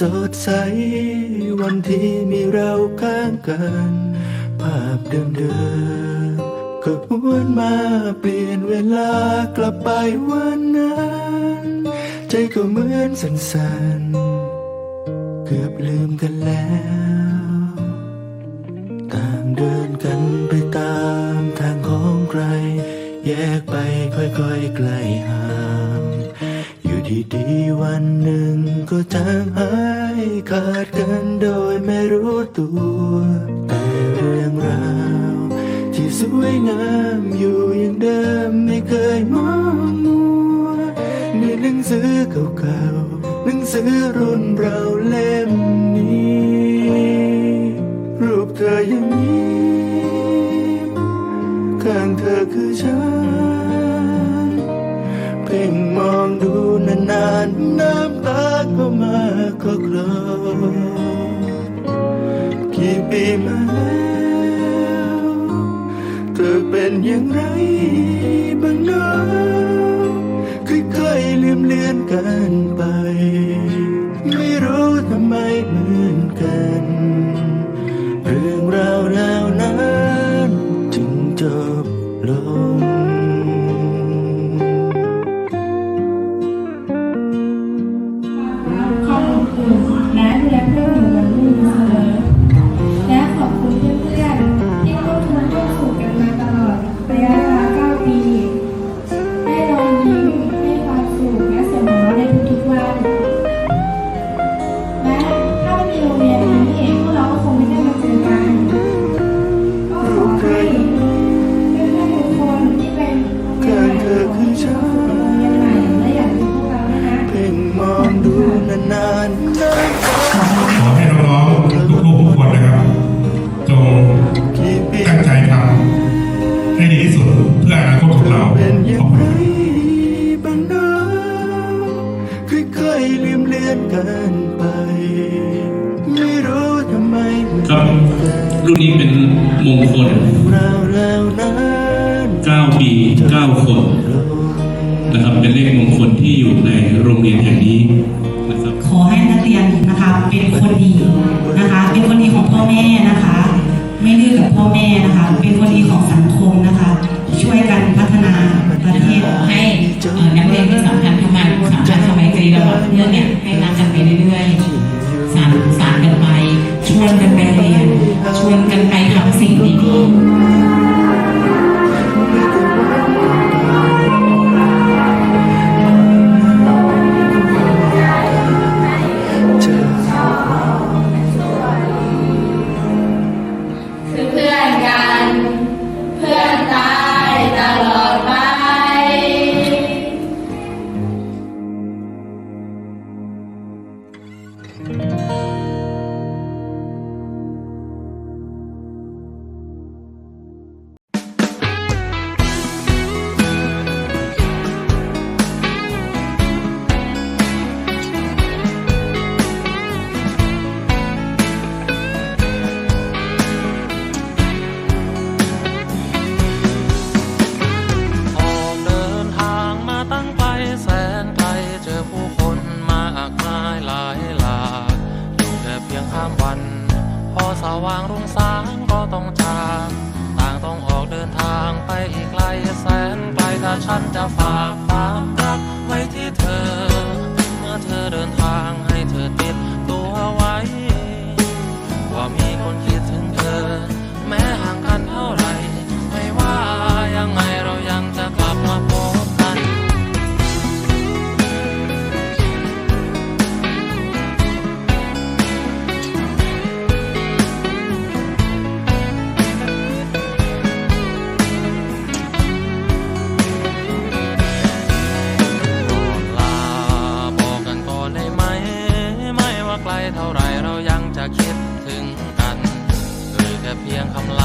สดใส วันที่มีเราข้างกัน ภาพเดิมๆก็หวนมาเปลี่ยนเวลากลับไปวันนั้น ใจก็เหมือนสั่นๆเกือบลืมกันแล้วต่างเดินกันไปตามทางของใคร แยกไปค่อยๆไกลห่าง ดีๆวันหนึ่งก็จางหายขาดกันโดยไม่รู้ตัว แต่เรื่องราวที่สวยงามอยู่อย่างเดิมไม่เคยมองมัวในหนังสือเก่าๆหนังสือรุ่นเราเล่มนี้ รูปเธอยังยิ้ข้างเธอคือฉันเพ่งมองานน้ำตาก็มาก็คลอกี่ปีมาแล้วเธอเป็นอย่างไรบ้างนะค่อยๆลืมเลือนกันไป ไม่รู้ทำไม มงคลเราแล้วนั้น9ปี9คนนะครับเป็นเลขมงคลที่อยู่ในโรงเรียนแห่งนี้นะครับขอให้นักเรียนนะคะเป็นคนดีนะคะ เป็นคนดีของพ่อแม่นะคะ ไม่ดื้อกับพ่อแม่นะคะเป็นคน สิ่ ว่างรุ่งสางก็ต้องจากต่างต้องออกเดินทางไปอีกไกลแสนไกลถ้าฉันจะฝากฟ้า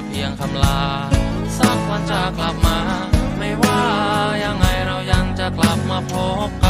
่เพียงคำลา สักวันจะกลับมา ไม่ว่ายังไงเรายังจะกลับมาพบกัน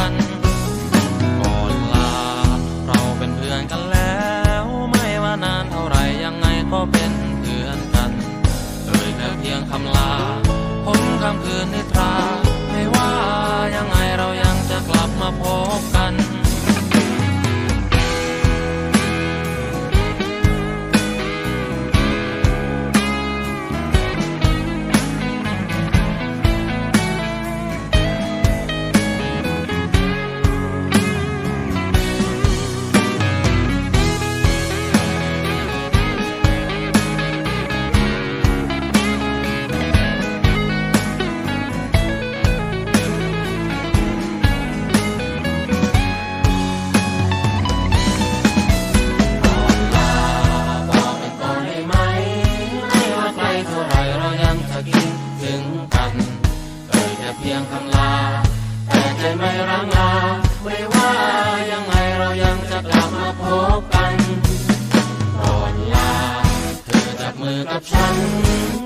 ถึงกันเอ่ยแต่เพียงคำลา แต่ใจไม่ร่างลาไม่ว่ายังไงเรายังจะกลับมาพบกันก่อนลา เธอจับมือกับฉัน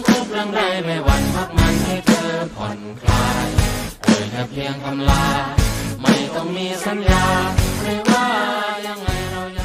ทุกเรื่องใดไม่วันพักมันให้เธอผ่อนคลายเอ่ยแต่เพียงคำลา ไม่ต้องมีสัญญาไม่ว่ายังไงเรายัง